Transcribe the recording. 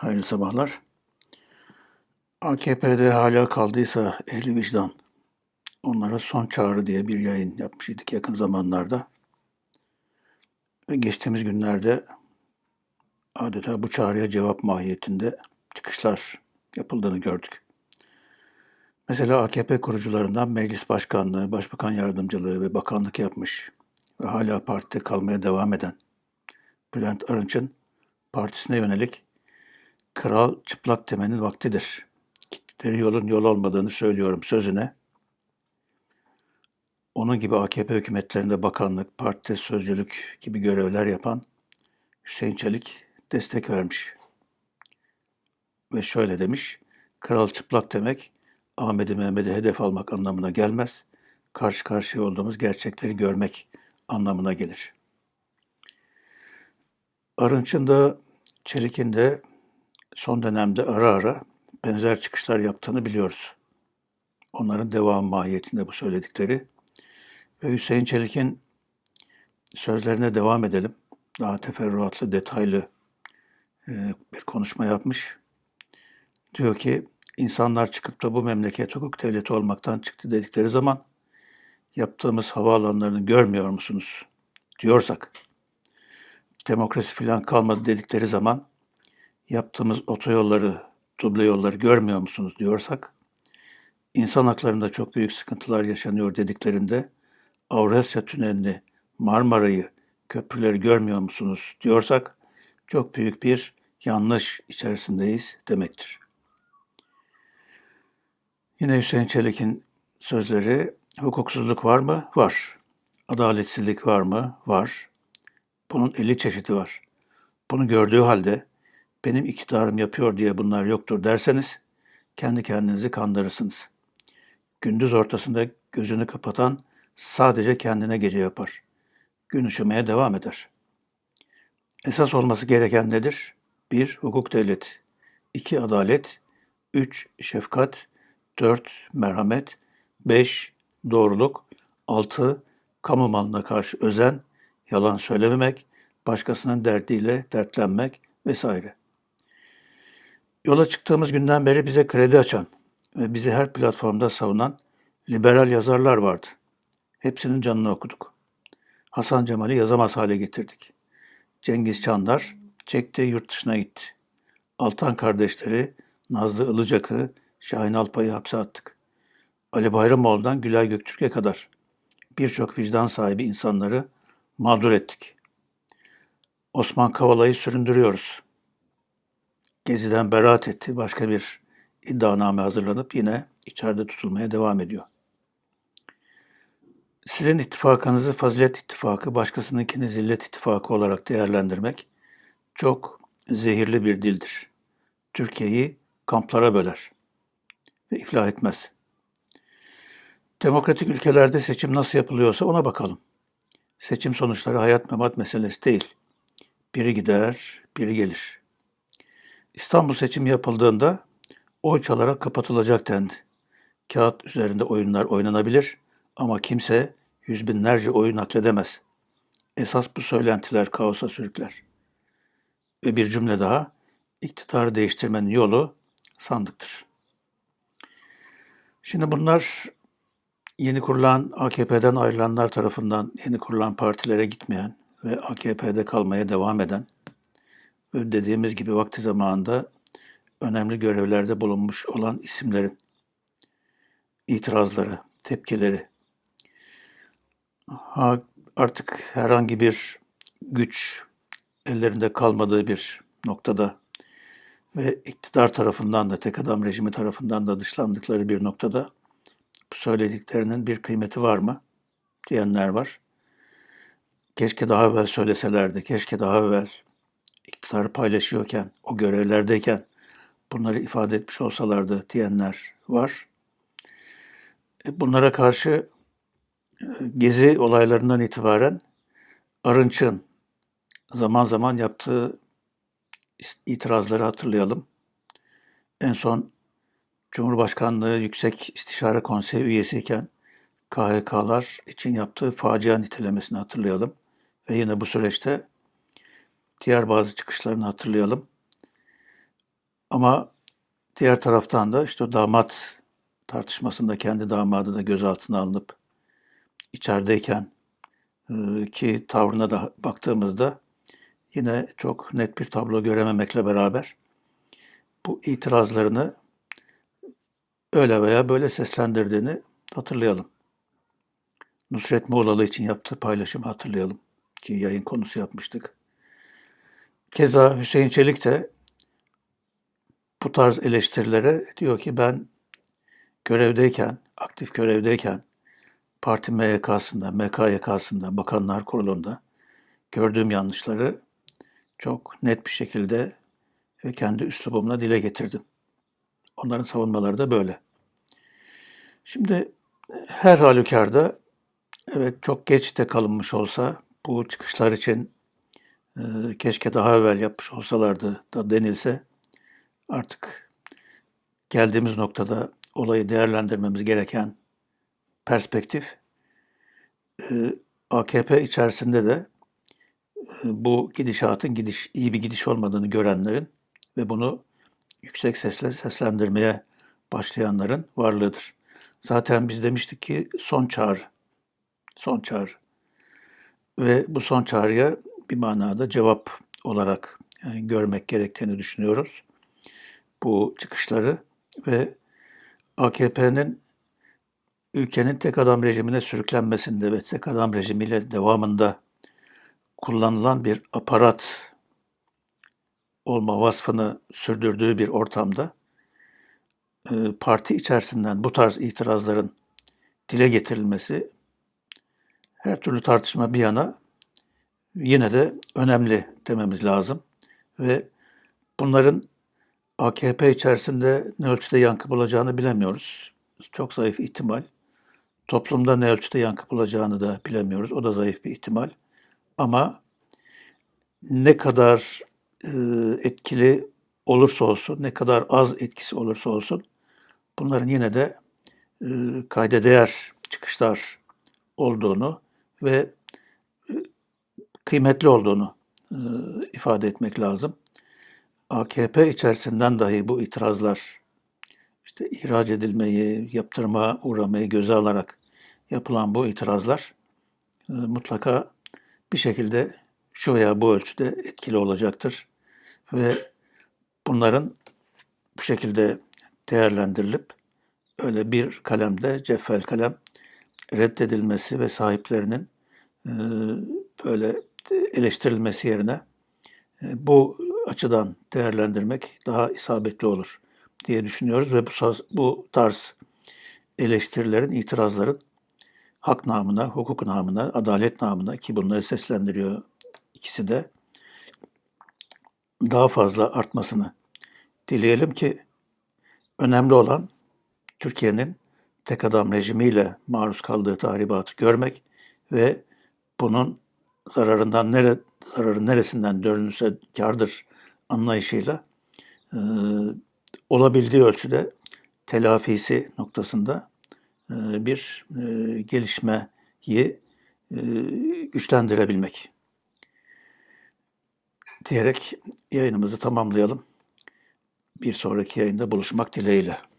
Hayırlı sabahlar. AKP'de hala kaldıysa ehli vicdan, onlara son çağrı diye bir yayın yapmıştık yakın zamanlarda. Ve geçtiğimiz günlerde adeta bu çağrıya cevap mahiyetinde çıkışlar yapıldığını gördük. Mesela AKP kurucularından meclis başkanlığı, başbakan yardımcılığı ve bakanlık yapmış ve hala partide kalmaya devam eden Bülent Arınç'ın partisine yönelik kral çıplak demenin vaktidir. Gittikleri yolun yol olmadığını söylüyorum sözüne. Onun gibi AKP hükümetlerinde bakanlık, parti sözcülük gibi görevler yapan Hüseyin Çelik destek vermiş. Ve şöyle demiş, kral çıplak demek Ahmet'i Mehmet'i hedef almak anlamına gelmez. Karşı karşıya olduğumuz gerçekleri görmek anlamına gelir. Arınç'ın da Çelik'in de son dönemde ara ara benzer çıkışlar yaptığını biliyoruz. Onların devam mahiyetinde bu söyledikleri. Ve Hüseyin Çelik'in sözlerine devam edelim. Daha teferruatlı, detaylı e, bir konuşma yapmış. Diyor ki, insanlar çıkıp da bu memleket hukuk devleti olmaktan çıktı dedikleri zaman yaptığımız havaalanlarını görmüyor musunuz diyorsak, demokrasi falan kalmadı dedikleri zaman yaptığımız otoyolları, duble yolları görmüyor musunuz diyorsak, insan haklarında çok büyük sıkıntılar yaşanıyor dediklerinde Avrasya Tüneli'ni, Marmara'yı, köprüleri görmüyor musunuz diyorsak çok büyük bir yanlış içerisindeyiz demektir. Yine Hüseyin Çelik'in sözleri hukuksuzluk var mı? Var. Adaletsizlik var mı? Var. Bunun 50 çeşidi var. Bunu gördüğü halde benim iktidarım yapıyor diye bunlar yoktur derseniz kendi kendinizi kandırırsınız. Gündüz ortasında gözünü kapatan sadece kendine gece yapar. Gün ışımaya devam eder. Esas olması gereken nedir? Bir, hukuk devleti. iki adalet. Üç, şefkat. Dört, merhamet. Beş, doğruluk. Altı, kamu malına karşı özen. Yalan söylememek. Başkasının derdiyle dertlenmek vesaire. Yola çıktığımız günden beri bize kredi açan ve bizi her platformda savunan liberal yazarlar vardı. Hepsinin canını okuduk. Hasan Cemal'i yazamaz hale getirdik. Cengiz Çandar çekti yurt dışına gitti. Altan kardeşleri Nazlı Ilıcak'ı, Şahin Alpay'ı hapse attık. Ali Bayramoğlu'dan Gülay Göktürk'e kadar birçok vicdan sahibi insanları mağdur ettik. Osman Kavala'yı süründürüyoruz. Gezi'den beraat etti. Başka bir iddianame hazırlanıp yine içeride tutulmaya devam ediyor. Sizin ittifakınızı fazilet ittifakı, başkasınınkini zillet ittifakı olarak değerlendirmek çok zehirli bir dildir. Türkiye'yi kamplara böler ve iflah etmez. Demokratik ülkelerde seçim nasıl yapılıyorsa ona bakalım. Seçim sonuçları hayat memat meselesi değil. Biri gider, biri gelir. İstanbul seçimi yapıldığında oy çalarak kapatılacak dendi. Kağıt üzerinde oyunlar oynanabilir ama kimse yüz binlerce oyun nakledemez. Esas bu söylentiler kaosa sürükler. Ve bir cümle daha, iktidarı değiştirmenin yolu sandıktır. Şimdi bunlar yeni kurulan AKP'den ayrılanlar tarafından yeni kurulan partilere gitmeyen ve AKP'de kalmaya devam eden dediğimiz gibi vakti zamanında önemli görevlerde bulunmuş olan isimlerin itirazları, tepkileri. Ha, artık herhangi bir güç ellerinde kalmadığı bir noktada ve iktidar tarafından da tek adam rejimi tarafından da dışlandıkları bir noktada bu söylediklerinin bir kıymeti var mı diyenler var. Keşke daha evvel söyleselerdi, keşke daha evvel iktidarı paylaşıyorken, o görevlerdeyken bunları ifade etmiş olsalardı diyenler var. E, bunlara karşı e, gezi olaylarından itibaren Arınç'ın zaman zaman yaptığı itirazları hatırlayalım. En son Cumhurbaşkanlığı Yüksek İstişare Konseyi üyesiyken KHK'lar için yaptığı facia nitelemesini hatırlayalım. Ve yine bu süreçte diğer bazı çıkışlarını hatırlayalım. Ama diğer taraftan da işte o damat tartışmasında kendi damadı da gözaltına alınıp içerideyken e, ki tavrına da baktığımızda yine çok net bir tablo görememekle beraber bu itirazlarını öyle veya böyle seslendirdiğini hatırlayalım. Nusret Muğlalı için yaptığı paylaşımı hatırlayalım ki yayın konusu yapmıştık. Keza Hüseyin Çelik de bu tarz eleştirilere diyor ki ben görevdeyken, aktif görevdeyken parti MYK'sında, MKYK'sında, Bakanlar Kurulu'nda gördüğüm yanlışları çok net bir şekilde ve kendi üslubumla dile getirdim. Onların savunmaları da böyle. Şimdi her halükarda evet çok geç de kalınmış olsa bu çıkışlar için keşke daha evvel yapmış olsalardı da denilse artık geldiğimiz noktada olayı değerlendirmemiz gereken perspektif e, AKP içerisinde de e, bu gidişatın gidiş iyi bir gidiş olmadığını görenlerin ve bunu yüksek sesle seslendirmeye başlayanların varlığıdır. Zaten biz demiştik ki son çağrı, son çağrı ve bu son çağrıya bir manada cevap olarak yani görmek gerektiğini düşünüyoruz. Bu çıkışları ve AKP'nin ülkenin tek adam rejimine sürüklenmesinde ve tek adam rejimiyle devamında kullanılan bir aparat olma vasfını sürdürdüğü bir ortamda e, parti içerisinden bu tarz itirazların dile getirilmesi her türlü tartışma bir yana yine de önemli dememiz lazım ve bunların AKP içerisinde ne ölçüde yankı bulacağını bilemiyoruz. Çok zayıf ihtimal. Toplumda ne ölçüde yankı bulacağını da bilemiyoruz. O da zayıf bir ihtimal. Ama ne kadar e, etkili olursa olsun, ne kadar az etkisi olursa olsun bunların yine de e, kayda değer çıkışlar olduğunu ve kıymetli olduğunu e, ifade etmek lazım. AKP içerisinden dahi bu itirazlar işte ihraç edilmeyi, yaptırma uğramayı göze alarak yapılan bu itirazlar e, mutlaka bir şekilde şu veya bu ölçüde etkili olacaktır ve bunların bu şekilde değerlendirilip öyle bir kalemde ceffel kalem reddedilmesi ve sahiplerinin e, böyle eleştirilmesi yerine e, bu açıdan değerlendirmek daha isabetli olur diye düşünüyoruz ve bu, bu tarz eleştirilerin, itirazların hak namına, hukuk namına, adalet namına ki bunları seslendiriyor ikisi de daha fazla artmasını dileyelim ki önemli olan Türkiye'nin tek adam rejimiyle maruz kaldığı tahribatı görmek ve bunun zararından nere, zararın neresinden dönülürse kardır anlayışıyla e, olabildiği ölçüde telafisi noktasında e, bir e, gelişmeyi e, güçlendirebilmek diyerek yayınımızı tamamlayalım. Bir sonraki yayında buluşmak dileğiyle.